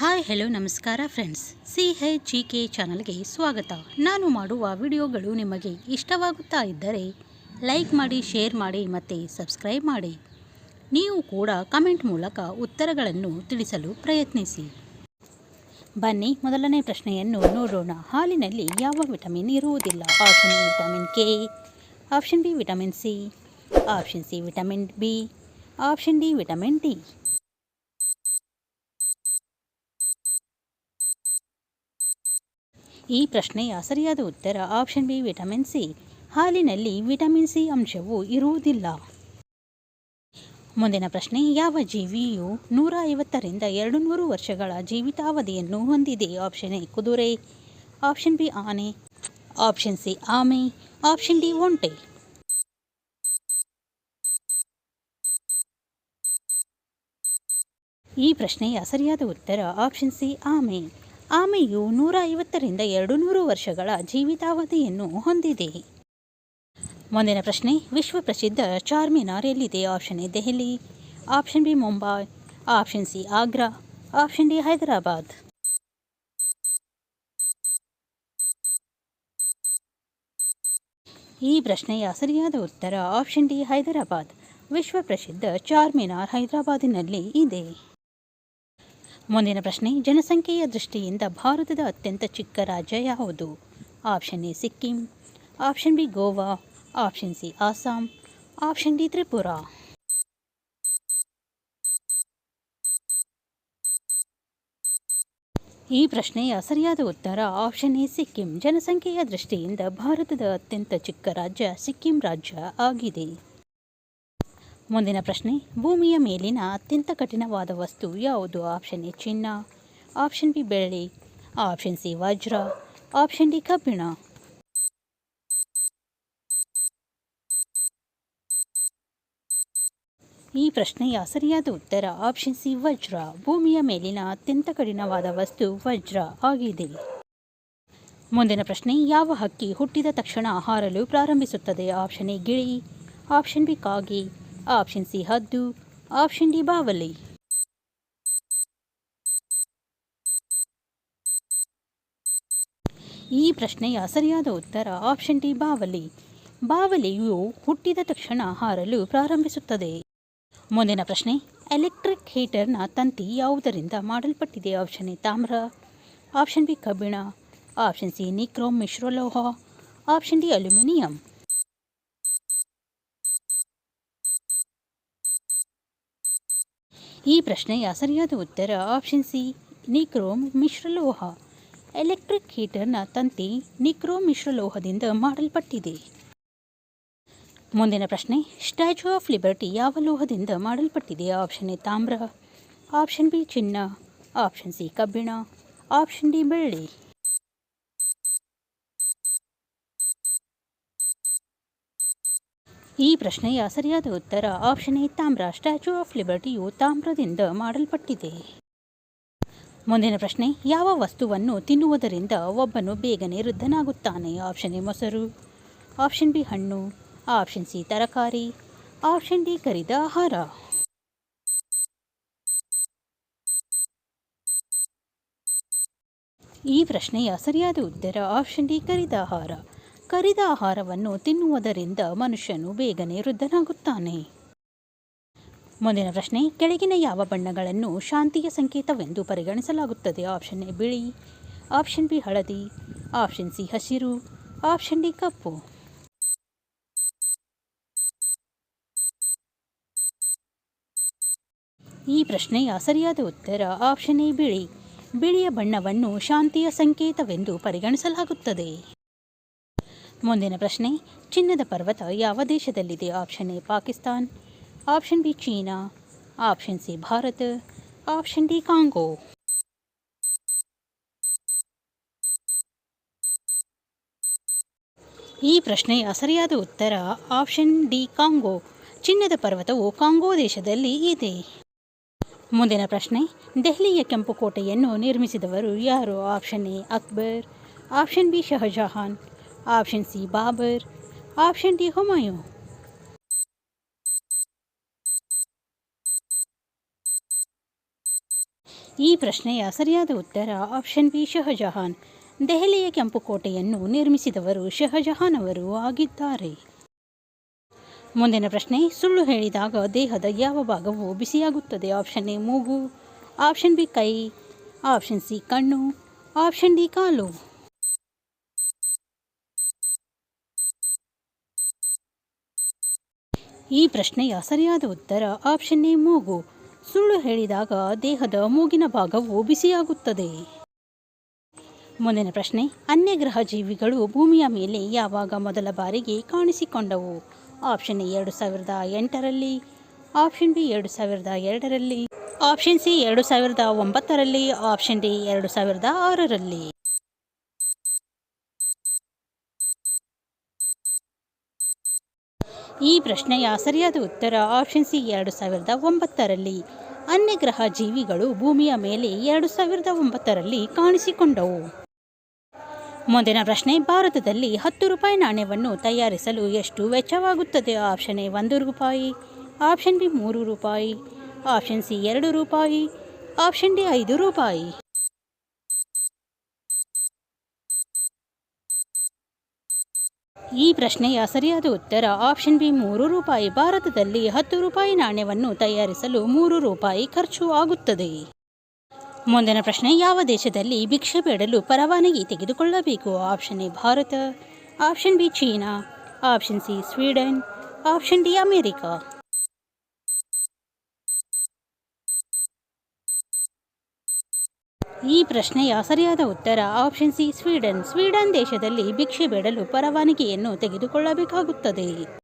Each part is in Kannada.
ಹಾಯ್, ಹೆಲೋ, ನಮಸ್ಕಾರ friends. C H G K ಚಾನಲ್ಗೆ ಸ್ವಾಗತ. ನಾನು ಮಾಡುವ ವಿಡಿಯೋಗಳು ನಿಮಗೆ ಇಷ್ಟವಾಗುತ್ತಾ ಇದ್ದರೆ ಲೈಕ್ ಮಾಡಿ, ಶೇರ್ ಮಾಡಿ ಮತ್ತು ಸಬ್ಸ್ಕ್ರೈಬ್ ಮಾಡಿ. ನೀವು ಕೂಡ ಕಮೆಂಟ್ ಮೂಲಕ ಉತ್ತರಗಳನ್ನು ತಿಳಿಸಲು ಪ್ರಯತ್ನಿಸಿ. ಬನ್ನಿ, ಮೊದಲನೇ ಪ್ರಶ್ನೆಯನ್ನು ನೋಡೋಣ. ಹಾಲಿನಲ್ಲಿ ಯಾವ ವಿಟಮಿನ್ ಇರುವುದಿಲ್ಲ? Option A, vitamin K. Option B, vitamin C. Option C, vitamin B. Option D, vitamin D. ಈ ಪ್ರಶ್ನೆಯ ಸರಿಯಾದ ಉತ್ತರ ಆಪ್ಷನ್ ಬಿ, ವಿಟಮಿನ್ ಸಿ. ಹಾಲಿನಲ್ಲಿ ವಿಟಮಿನ್ ಸಿ ಅಂಶವು ಇರುವುದಿಲ್ಲ. ಮುಂದಿನ ಪ್ರಶ್ನೆ, ಯಾವ ಜೀವಿಯು ನೂರ ಐವತ್ತರಿಂದ ಎರಡು ನೂರು ವರ್ಷಗಳ ಜೀವಿತಾವಧಿಯನ್ನು ಹೊಂದಿದೆ? ಆಪ್ಷನ್ ಎ, ಕುದುರೆ. ಆಪ್ಷನ್ ಬಿ, ಆನೆ. ಆಪ್ಷನ್ ಸಿ, ಆಮೆ. ಆಪ್ಷನ್ ಡಿ, ಒಂಟೆ. ಈ ಪ್ರಶ್ನೆಯ ಸರಿಯಾದ ಉತ್ತರ ಆಪ್ಷನ್ ಸಿ, ಆಮೆ. ಆಮೆಯು ನೂರ ಐವತ್ತರಿಂದ ಎರಡು ನೂರು ವರ್ಷಗಳ ಜೀವಿತಾವಧಿಯನ್ನು ಹೊಂದಿದೆ. ಮುಂದಿನ ಪ್ರಶ್ನೆ, ವಿಶ್ವ ಪ್ರಸಿದ್ಧ ಚಾರ್ಮಿನಾರ್ ಎಲ್ಲಿದೆ? Option A, Delhi. Option B, Mumbai. Option C, Agra. Option D, Hyderabad. ಈ ಪ್ರಶ್ನೆಯ ಸರಿಯಾದ ಉತ್ತರ ಆಪ್ಷನ್ ಡಿ, ಹೈದರಾಬಾದ್. ವಿಶ್ವ ಪ್ರಸಿದ್ಧ ಚಾರ್ಮಿನಾರ್ ಹೈದರಾಬಾದಿನಲ್ಲಿ ಇದೆ. ಮುಂದಿನ ಪ್ರಶ್ನೆ, ಜನಸಂಖ್ಯೆಯ ದೃಷ್ಟಿಯಿಂದ ಭಾರತದ ಅತ್ಯಂತ ಚಿಕ್ಕ ರಾಜ್ಯ ಯಾವುದು? Option A, Sikkim. Option B, Goa. Option C Assam option D, Tripura. ಈ ಪ್ರಶ್ನೆಯ ಸರಿಯಾದ ಉತ್ತರ ಆಪ್ಷನ್ ಎ, ಸಿಕ್ಕಿಂ. ಜನಸಂಖ್ಯೆಯ ದೃಷ್ಟಿಯಿಂದ ಭಾರತದ ಅತ್ಯಂತ ಚಿಕ್ಕ ರಾಜ್ಯ ಸಿಕ್ಕಿಂ ರಾಜ್ಯ ಆಗಿದೆ. ಮುಂದಿನ ಪ್ರಶ್ನೆ, ಭೂಮಿಯ ಮೇಲಿನ ಅತ್ಯಂತ ಕಠಿಣವಾದ ವಸ್ತು ಯಾವುದು? ಆಪ್ಷನ್ ಎ, ಚಿನ್ನ. ಆಪ್ಷನ್ ಬಿ, ಬೆಳ್ಳಿ. ಆಪ್ಷನ್ ಸಿ, ವಜ್ರ. ಆಪ್ಷನ್ ಡಿ, ಕಬ್ಬಿಣ. ಈ ಪ್ರಶ್ನೆಯ ಸರಿಯಾದ ಉತ್ತರ, ಆಪ್ಷನ್ ಸಿ, ವಜ್ರ. ಭೂಮಿಯ ಮೇಲಿನ ಅತ್ಯಂತ ಕಠಿಣವಾದ ವಸ್ತು ವಜ್ರ ಆಗಿದೆ. ಮುಂದಿನ ಪ್ರಶ್ನೆ, ಯಾವ ಹಕ್ಕಿ ಹುಟ್ಟಿದ ತಕ್ಷಣ ಹಾರಲು ಪ್ರಾರಂಭಿಸುತ್ತದೆ? ಆಪ್ಷನ್ ಎ, ಗಿಳಿ. ಆಪ್ಷನ್ ಬಿ, ಕಾಗೆ. ಆಪ್ಷನ್ ಸಿ ಹದ್ದು ಆಪ್ಷನ್ ಡಿ ಬಾವಲಿ ಈ ಪ್ರಶ್ನೆಯ ಸರಿಯಾದ ಉತ್ತರ ಆಪ್ಷನ್ ಡಿ ಬಾವಲಿ ಬಾವಲಿಯು ಹುಟ್ಟಿದ ತಕ್ಷಣ ಹಾರಲು ಪ್ರಾರಂಭಿಸುತ್ತದೆ. ಮುಂದಿನ ಪ್ರಶ್ನೆ ಎಲೆಕ್ಟ್ರಿಕ್ ಹೀಟರ್ನ ತಂತಿ ಯಾವುದರಿಂದ ಮಾಡಲ್ಪಟ್ಟಿದೆ? ಆಪ್ಷನ್ ಎ ತಾಮ್ರ. ಆಪ್ಷನ್ ಬಿ ಕಬ್ಬಿಣ. ಆಪ್ಷನ್ ಸಿ ನಿಕ್ರೋಮ್ ಮಿಶ್ರಲೋಹ. ಆಪ್ಷನ್ ಡಿ ಅಲ್ಯೂಮಿನಿಯಂ ಈ ಪ್ರಶ್ನೆಯ ಸರಿಯಾದ ಉತ್ತರ ಆಪ್ಷನ್ ಸಿ ನಿಕ್ರೋಮ್ ಮಿಶ್ರಲೋಹ. ಎಲೆಕ್ಟ್ರಿಕ್ ಹೀಟರ್ನ ತಂತಿ ನಿಕ್ರೋಮ್ ಮಿಶ್ರಲೋಹದಿಂದ ಮಾಡಲ್ಪಟ್ಟಿದೆ. ಮುಂದಿನ ಪ್ರಶ್ನೆ ಸ್ಟ್ಯಾಚ್ಯೂ ಆಫ್ ಲಿಬರ್ಟಿ ಯಾವ ಲೋಹದಿಂದ ಮಾಡಲ್ಪಟ್ಟಿದೆ? ಆಪ್ಷನ್ ಎ ತಾಮ್ರ ಆಪ್ಷನ್ ಬಿ ಚಿನ್ನ ಆಪ್ಷನ್ ಸಿ ಕಬ್ಬಿಣ ಆಪ್ಷನ್ ಡಿ ಬೆಳ್ಳಿ. ಈ ಪ್ರಶ್ನೆಯ ಸರಿಯಾದ ಉತ್ತರ ಆಪ್ಷನ್ ಎ ತಾಮ್ರ ಸ್ಟ್ಯಾಚ್ಯೂ ಆಫ್ ಲಿಬರ್ಟಿಯು ತಾಮ್ರದಿಂದ ಮಾಡಲ್ಪಟ್ಟಿದೆ. ಮುಂದಿನ ಪ್ರಶ್ನೆ, ಯಾವ ವಸ್ತುವನ್ನು ತಿನ್ನುವುದರಿಂದ ಒಬ್ಬನು ಬೇಗನೆ ವೃದ್ಧನಾಗುತ್ತಾನೆ? ಆಪ್ಷನ್ ಎ ಮೊಸರು ಆಪ್ಷನ್ ಬಿ ಹಣ್ಣು ಆಪ್ಷನ್ ಸಿ ತರಕಾರಿ ಆಪ್ಷನ್ ಡಿ ಕರಿದ ಆಹಾರ. ಈ ಪ್ರಶ್ನೆಯ ಸರಿಯಾದ ಉತ್ತರ ಆಪ್ಷನ್ ಡಿ ಕರಿದ ಆಹಾರ. ಕರಿದ ಆಹಾರವನ್ನು ತಿನ್ನುವುದರಿಂದ ಮನುಷ್ಯನು ಬೇಗನೆ ವೃದ್ಧನಾಗುತ್ತಾನೆ. ಮುಂದಿನ ಪ್ರಶ್ನೆ, ಕೆಳಗಿನ ಯಾವ ಬಣ್ಣಗಳನ್ನು ಶಾಂತಿಯ ಸಂಕೇತವೆಂದು ಪರಿಗಣಿಸಲಾಗುತ್ತದೆ? ಆಪ್ಷನ್ ಎ, ಬಿಳಿ, ಆಪ್ಷನ್ ಬಿ, ಹಳದಿ, ಆಪ್ಷನ್ ಸಿ, ಹಸಿರು, ಆಪ್ಷನ್ ಡಿ, ಕಪ್ಪು. ಈ ಪ್ರಶ್ನೆಯ ಸರಿಯಾದ ಉತ್ತರ ಆಪ್ಷನ್ ಎ, ಬಿಳಿ. ಬಿಳಿಯ ಬಣ್ಣವನ್ನು ಶಾಂತಿಯ ಸಂಕೇತವೆಂದು ಪರಿಗಣಿಸಲಾಗುತ್ತದೆ. ಮುಂದಿನ ಪ್ರಶ್ನೆ, ಚಿನ್ನದ ಪರ್ವತ ಯಾವ ದೇಶದಲ್ಲಿದೆ? Option A, Pakistan. Option B, China. Option C, Bharat. Option D, Congo. ಈ ಪ್ರಶ್ನೆಯ ಸರಿಯಾದ ಉತ್ತರ, ಆಪ್ಷನ್ ಡಿ, ಕಾಂಗೋ. ಚಿನ್ನದ ಪರ್ವತವು ಕಾಂಗೋ ದೇಶದಲ್ಲಿ ಇದೆ. ಮುಂದಿನ ಪ್ರಶ್ನೆ, ದೆಹಲಿಯ ಕೆಂಪು ಕೋಟೆಯನ್ನು ನಿರ್ಮಿಸಿದವರು ಯಾರು? Option A, Akbar. Option B, Shahjahan. Option C Babur option D Humayun ಈ ಪ್ರಶ್ನೆಯ ಸರಿಯಾದ ಉತ್ತರ ಆಪ್ಷನ್ ಬಿ ಶಹಜಹಾನ್ ದೆಹಲಿಯ ಕೆಂಪು ಕೋಟೆಯನ್ನು ನಿರ್ಮಿಸಿದವರು ಶಹಜಹಾನ್ ಅವರು ಆಗಿದ್ದಾರೆ. ಮುಂದಿನ ಪ್ರಶ್ನೆ, ಸುಳ್ಳು ಹೇಳಿದಾಗ ದೇಹದ ಯಾವ ಭಾಗವು ಬಿಸಿಯಾಗುತ್ತದೆ? ಆಪ್ಷನ್ ಎ ಮೂಗು. ಆಪ್ಷನ್ ಬಿ ಕೈ. ಆಪ್ಷನ್ ಸಿ ಕಣ್ಣು. ಆಪ್ಷನ್ ಡಿ ಕಾಲು. ಈ ಪ್ರಶ್ನೆಯ ಸರಿಯಾದ ಉತ್ತರ ಆಪ್ಷನ್ ಎ ಮೂಗು. ಸುಳ್ಳು ಹೇಳಿದಾಗ ದೇಹದ ಮೂಗಿನ ಭಾಗವು ಬಿಸಿಯಾಗುತ್ತದೆ. ಮುಂದಿನ ಪ್ರಶ್ನೆ ಅನ್ಯ ಗ್ರಹ ಜೀವಿಗಳು ಭೂಮಿಯ ಮೇಲೆ ಯಾವಾಗ ಮೊದಲ ಬಾರಿಗೆ ಕಾಣಿಸಿಕೊಂಡವು? ಆಪ್ಷನ್ ಎ ಎರಡು ಸಾವಿರದ ಎಂಟರಲ್ಲಿ, ಆಪ್ಷನ್ ಬಿ ಎರಡು ಸಾವಿರದ ಎರಡರಲ್ಲಿ, ಆಪ್ಷನ್ ಸಿ ಎರಡು ಸಾವಿರದ ಒಂಬತ್ತರಲ್ಲಿ, ಆಪ್ಷನ್ ಡಿ ಎರಡು ಸಾವಿರದ ಆರರಲ್ಲಿ. ಈ ಪ್ರಶ್ನೆಯ ಸರಿಯಾದ ಉತ್ತರ ಆಪ್ಷನ್ ಸಿ ಎರಡು ಸಾವಿರದ ಒಂಬತ್ತರಲ್ಲಿ ಅನ್ಯಗ್ರಹ ಜೀವಿಗಳು ಭೂಮಿಯ ಮೇಲೆ ಎರಡು ಸಾವಿರದ ಒಂಬತ್ತರಲ್ಲಿ ಕಾಣಿಸಿಕೊಂಡವು. ಮುಂದಿನ ಪ್ರಶ್ನೆ, ಭಾರತದಲ್ಲಿ ಹತ್ತು ರೂಪಾಯಿ ನಾಣ್ಯವನ್ನು ತಯಾರಿಸಲು ಎಷ್ಟು ವೆಚ್ಚವಾಗುತ್ತದೆ? ಆಪ್ಷನ್ ಎ ಒಂದು ರೂಪಾಯಿ ಆಪ್ಷನ್ ಬಿ ಮೂರು ರೂಪಾಯಿ ಆಪ್ಷನ್ ಸಿ ಎರಡು ರೂಪಾಯಿ ಆಪ್ಷನ್ ಡಿ ಐದು ರೂಪಾಯಿ. ಈ ಪ್ರಶ್ನೆಯ ಸರಿಯಾದ ಉತ್ತರ ಆಪ್ಷನ್ ಬಿ ಮೂರು ರೂಪಾಯಿ. ಭಾರತದಲ್ಲಿ ಹತ್ತು ರೂಪಾಯಿ ನಾಣ್ಯವನ್ನು ತಯಾರಿಸಲು ಮೂರು ರೂಪಾಯಿ ಖರ್ಚು ಆಗುತ್ತದೆ. ಮುಂದಿನ ಪ್ರಶ್ನೆ, ಯಾವ ದೇಶದಲ್ಲಿ ಭಿಕ್ಷೆ ಬೇಡಲು ಪರವಾನಗಿ ತೆಗೆದುಕೊಳ್ಳಬೇಕು? Option A Bharat. Option B China. Option C Sweden. Option D America. ಈ ಪ್ರಶ್ನೆಯ ಸರಿಯಾದ ಉತ್ತರ ಆಪ್ಷನ್ ಸಿ, ಸ್ವೀಡನ್. ಸ್ವೀಡನ್ ದೇಶದಲ್ಲಿ ಭಿಕ್ಷೆ ಬೇಡಲು ಪರವಾನಗಿಯನ್ನು ತೆಗೆದುಕೊಳ್ಳಬೇಕಾಗುತ್ತದೆ.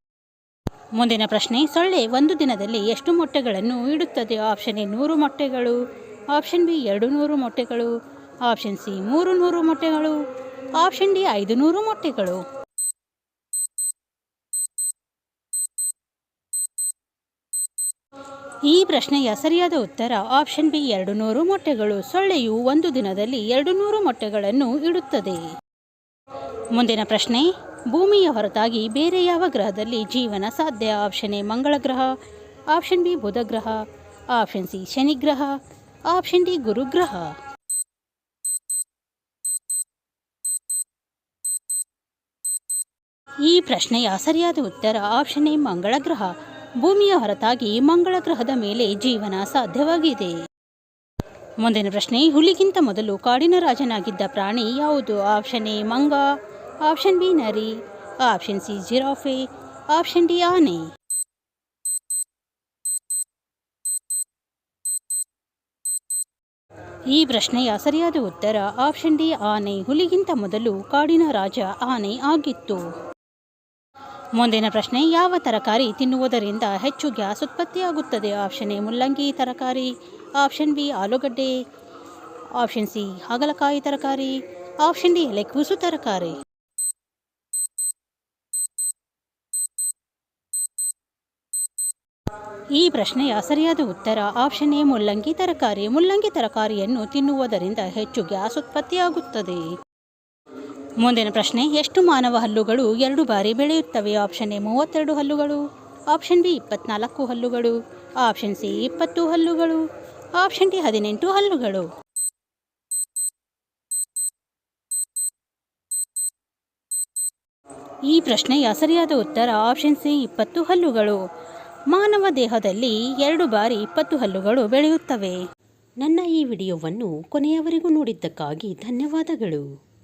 ಮುಂದಿನ ಪ್ರಶ್ನೆ, ಸೊಳ್ಳೆ ಒಂದು ದಿನದಲ್ಲಿ ಎಷ್ಟು ಮೊಟ್ಟೆಗಳನ್ನು ಇಡುತ್ತದೆ? ಆಪ್ಷನ್ ಎ, ನೂರು ಮೊಟ್ಟೆಗಳು. ಆಪ್ಷನ್ ಬಿ, ಎರಡು ನೂರು ಮೊಟ್ಟೆಗಳು. ಆಪ್ಷನ್ ಸಿ, ಮೂರು ನೂರು ಮೊಟ್ಟೆಗಳು. ಆಪ್ಷನ್ ಡಿ, ಐದು ನೂರು ಮೊಟ್ಟೆಗಳು. ಈ ಪ್ರಶ್ನೆಯ ಸರಿಯಾದ ಉತ್ತರ ಆಪ್ಷನ್ ಬಿ ಎರಡು ನೂರು ಮೊಟ್ಟೆಗಳು. ಸೊಳ್ಳೆಯು ಒಂದು ದಿನದಲ್ಲಿ ಎರಡು ನೂರು ಮೊಟ್ಟೆಗಳನ್ನು ಇಡುತ್ತದೆ. ಮುಂದಿನ ಪ್ರಶ್ನೆ, ಭೂಮಿಯ ಹೊರತಾಗಿ ಬೇರೆ ಯಾವ ಗ್ರಹದಲ್ಲಿ ಜೀವನ ಸಾಧ್ಯ? ಆಪ್ಷನ್ ಎ, ಮಂಗಳ ಗ್ರಹ. ಆಪ್ಷನ್ ಬಿ, ಬುಧ ಗ್ರಹ. ಆಪ್ಷನ್ ಸಿ, ಶನಿ ಗ್ರಹ. ಆಪ್ಷನ್ ಡಿ ಗುರುಗ್ರಹ ಈ ಪ್ರಶ್ನೆಯ ಸರಿಯಾದ ಉತ್ತರ ಆಪ್ಷನ್ ಎ, ಮಂಗಳ ಗ್ರಹ. ಭೂಮಿಯ ಹೊರತಾಗಿ ಮಂಗಳ ಗ್ರಹದ ಮೇಲೆ ಜೀವನ ಸಾಧ್ಯವಾಗಿದೆ. ಮುಂದಿನ ಪ್ರಶ್ನೆ, ಹುಲಿಗಿಂತ ಮೊದಲು ಕಾಡಿನ ರಾಜನಾಗಿದ್ದ ಪ್ರಾಣಿ ಯಾವುದು? ಆಪ್ಷನ್ ಎ, ಮಂಗ. ಆಪ್ಷನ್ ಬಿ, ನರಿ. Option C, giraffe. Option D, ಆನೆ. ಈ ಪ್ರಶ್ನೆಯ ಸರಿಯಾದ ಉತ್ತರ ಆಪ್ಷನ್ ಡಿ, ಆನೆ. ಹುಲಿಗಿಂತ ಮೊದಲು ಕಾಡಿನ ರಾಜ ಆನೆ ಆಗಿತ್ತು. ಮುಂದಿನ ಪ್ರಶ್ನೆ, ಯಾವ ತರಕಾರಿ ತಿನ್ನುವುದರಿಂದ ಹೆಚ್ಚು ಗ್ಯಾಸ್ ಉತ್ಪತ್ತಿಯಾಗುತ್ತದೆ? ಆಪ್ಷನ್ ಎ, ಮುಲ್ಲಂಗಿ ತರಕಾರಿ. ಆಪ್ಷನ್ ಬಿ, ಆಲೂಗಡ್ಡೆ. ಆಪ್ಷನ್ ಸಿ, ಹಾಗಲಕಾಯಿ ತರಕಾರಿ. ಆಪ್ಷನ್ ಡಿ, ಎಲೆಕೋಸು ತರಕಾರಿ. ಈ ಪ್ರಶ್ನೆಯ ಸರಿಯಾದ ಉತ್ತರ, ಆಪ್ಷನ್ ಎ, ಮುಲ್ಲಂಗಿ ತರಕಾರಿ. ಮುಲ್ಲಂಗಿ ತರಕಾರಿಯನ್ನು ತಿನ್ನುವುದರಿಂದ ಹೆಚ್ಚು ಗ್ಯಾಸ್ ಉತ್ಪತ್ತಿಯಾಗುತ್ತದೆ. ಮುಂದಿನ ಪ್ರಶ್ನೆ, ಎಷ್ಟು ಮಾನವ ಹಲ್ಲುಗಳು ಎರಡು ಬಾರಿ ಬೆಳೆಯುತ್ತವೆ? ಆಪ್ಷನ್ ಎ, ಮೂವತ್ತೆರಡು ಹಲ್ಲುಗಳು. ಆಪ್ಷನ್ ಬಿ, ಇಪ್ಪತ್ನಾಲ್ಕು ಹಲ್ಲುಗಳು. ಆಪ್ಷನ್ ಸಿ, ಇಪ್ಪತ್ತು ಹಲ್ಲುಗಳು. ಆಪ್ಷನ್ ಡಿ, ಹದಿನೆಂಟು ಹಲ್ಲುಗಳು. ಈ ಪ್ರಶ್ನೆಯ ಸರಿಯಾದ ಉತ್ತರ ಆಪ್ಷನ್ ಸಿ, ಇಪ್ಪತ್ತು ಹಲ್ಲುಗಳು. ಮಾನವ ದೇಹದಲ್ಲಿ ಎರಡು ಬಾರಿ ಇಪ್ಪತ್ತು ಹಲ್ಲುಗಳು ಬೆಳೆಯುತ್ತವೆ. ನನ್ನ ಈ ವಿಡಿಯೋವನ್ನು ಕೊನೆಯವರೆಗೂ ನೋಡಿದ್ದಕ್ಕಾಗಿ ಧನ್ಯವಾದಗಳು.